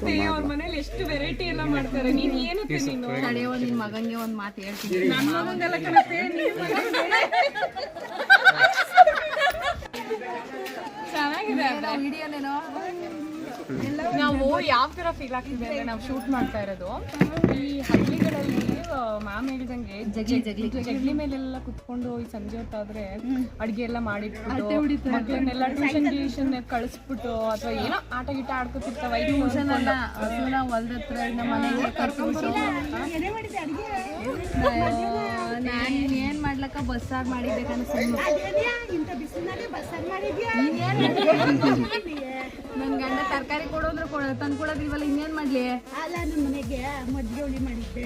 ನೋಡತ್ತೆ ಅವ್ರ ಮನೇಲಿ ಎಷ್ಟು ವೆರೈಟಿ ಎಲ್ಲ ಮಾಡ್ತಾರೆ. ನೀನ್ ಏನು ನೀನು? ತಡೆಯೋ ನಿನ್ ಮಗನ್ಗೆ ಒಂದ್ ಮಾತು ಹೇಳ್ತೀನಿ. ನಮ್ಮ ಮಗಂದೆಲ್ಲ ಕಣತ್ತೆ ನೀನ್. ಚೆನ್ನಾಗಿದೆ. ವಿಡಿಯೋನೇನೋ? ನಾವು ಯಾವ ತರ ಫೀಲ್ ಆಗ್ತಿದೆ ಅಂದ್ರೆ ನಾವು ಶೂಟ್ ಮಾಡ್ತಾ ಇರೋದು. ಈ ಹಳ್ಳಿಗಳಲ್ಲಿ ಮ್ಯಾಮ್ ಹೇಳಿದಂಗೆ ಜಗ್ಲಿ ಜಗ್ಲಿ ಜಗ್ಲಿ. ಮೇಲೆಲ್ಲ ಕುತ್ಕೊಂಡು ಈ ಸಂಜೆ ಹೊತ್ತಾದ್ರೆ ಅಡಿಗೆ ಎಲ್ಲ ಮಾಡಿಟ್ಬಿಟ್ಟು ಮಕ್ಕಳನ್ನೆಲ್ಲ ಟ್ಯೂಷನ್ ಟ್ಯೂಷನ್ ಕಳಿಸ್ಬಿಟ್ಟು ಅಥವಾ ಏನೋ ಆಟ ಗೀಟ ಆಡ್ಕೊತಿರ್ತಾವ ಟ್ಯೂಷನ್ ಅಲ್ಲ ಹಸುನ ಹೊಲದ ಹತ್ರ ನಮ್ಮ ಮನೆಗೆ ಕರ್ಕೊಂಡು ನಾನು ಏನ್ ಮಾಡ್ಲಕ್ಕ ಬಸ್ಸಾಗ್ ಮಾಡಿದ್ದೆ ಕಣ ನನ್ ಗಂಡ ತರಕಾರಿ ಕೊಡು ಅಂದ್ರೆ ಕೊಡ ತಂದು ಕೊಡೋದಿಲ್ವಲ್ಲ ಇನ್ನೇನ್ ಮಾಡ್ಲಿ? ಅಲ್ಲ ನಮ್ಮ ಮನೆಗೆ ಮದ್ವೆ ಹುಳಿ ಮಾಡಿದ್ದೆ.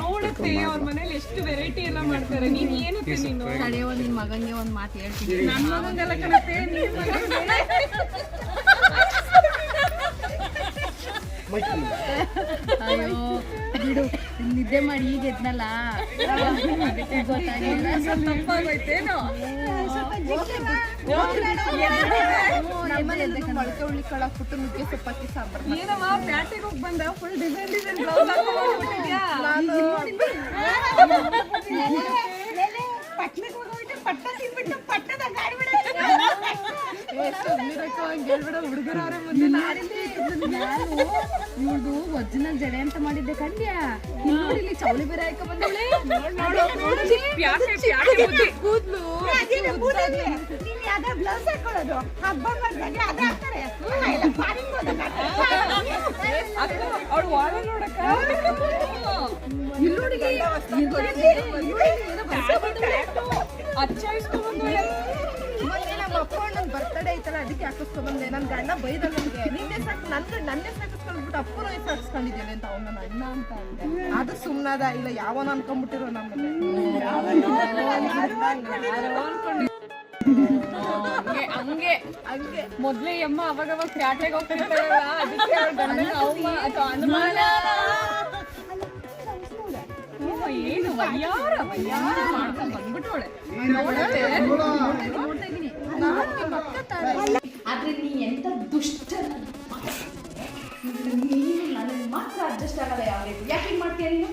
ನೋಡುತ್ತೆ ಅವ್ರ ಮನೇಲಿ ಎಷ್ಟು ವೆರೈಟಿ ಎಲ್ಲ ಮಾಡ್ತಾರೆ. ನೀನ್ ಏನತ್ತೆ ನೀನು ಒಂದ್ ನಿನ್ ಮಗನ್ಗೆ ಒಂದ್ ಮಾತು ಹೇಳ್ತೀನಿ. ನನ್ನ ಮಗಂಗೆಲ್ಲ ಕಣತ್ತೆ. ಅಯ್ಯೋ ಬಿಡು ನಿದ್ದೆ ಮಾಡಿ ಈಗ ಎದ್ನಲ್ಲ? ನುಗ್ಗೆ ಸೊಪ್ಪಾಕಿ ಸಾಂಬಾರ್ ಏನಮ್ಮ ಪ್ಯಾಟಿಗೆ ಹೋಗಿ ಬಂದ? ಫುಲ್ ಡಿಸೈನ್ ಡಿಸೈನ್ ಬ್ಲೌಸ್ ಹುಡುಗರವ್ರೆ ಮುಂದೆ ನಾನು ಇವ್ಳದು ಒರಿಜಿನಲ್ ಜಡೆ ಅಂತ ಮಾಡಿದ್ದೆ ಇಲ್ಲಿ ನೋಡಿ ಇಲ್ಲಿ ಚೌಳಿ ಬೇರೆ ಹಾಕ ಬಂದವಳೆ. ಕೂದ್ಲು. ಬ್ಲೌಸ್ ಹಾಕೊಳ್ಳೋದು. ಹಬ್ಬ ಮಾಡ್ದಾಗ ಅದ ಹಾಕ್ತಾರೆ. ಫಾರಿನ್ ಅವಳು ವಾರ ನೋಡಕ್ಕ? ಇಲ್ಲಿ ನೋಡಿ ಅಚ್ಚ ಇಸ್ಕೊಂಡ್ಬಂದವಳೆ ನಮ್ಮ ಅಪ್ಪ ನನ್ನ ಬರ್ತಡೇ ಐತಲ್ಲ ಅದಕ್ಕೆ ಹಾಕಿಸ್ಕೊ ಬಂದೆ. ನನ್ನ ಗಂಡ ಬೈದ ನನಗೆ ನಿನ್ನೆ ಸಾಕು ನನ್ನ ನನ್ನೇ ಸಾಕಿಸ್ಕೊಂಡ್ಬಿಟ್ಟು ಅಪ್ಪನ ವಯಸ್ಸು ಹಾಕಿಸ್ಕೊಂಡಿದ್ದೇನೆ ಅಂತ ಅವ್ನ ನನ್ನ ಅಣ್ಣ ಅಂತ ಅಂದೆ. ಅದು ಸುಮ್ಮನದ ಇಲ್ಲ ಯಾವನ ಅನ್ಕೊಂಡ್ಬಿಟ್ಟಿರೋ ನಮ್ಮನೆ ಹಂಗೆ ಹಂಗೆ. ಮೊದ್ಲೇ ಅಮ್ಮ ಅವಾಗ ಅವಾಗ ಪ್ಯಾಟೆಗೆ ಹೋಗ್ತಿರ್ತಾರಲ್ಲ ಅದಕ್ಕೆ ಅವ್ಳ ಗಂಡನ ಅವಮಾನ ಅಥವಾ ಅನುಮಾನ. ಏನು ವಯ್ಯಾರ ವಯ್ಯಾರ ಮಾಡ್ಕೊಂಡ್ ಬಂದ್ಬಿಟ್ಟವಳೆ. ನೋಡತ್ತೆ. ಆದ್ರೆ ಎಂತ ನೀನು ನನಗೆ ಮಾತ್ರ ಅಡ್ಜಸ್ಟ್ ಆಗಲ್ಲ ಯಾವ ರೀತಿ ಯಾಕೆ ಮಾಡ್ತೀಯ ನೀನು?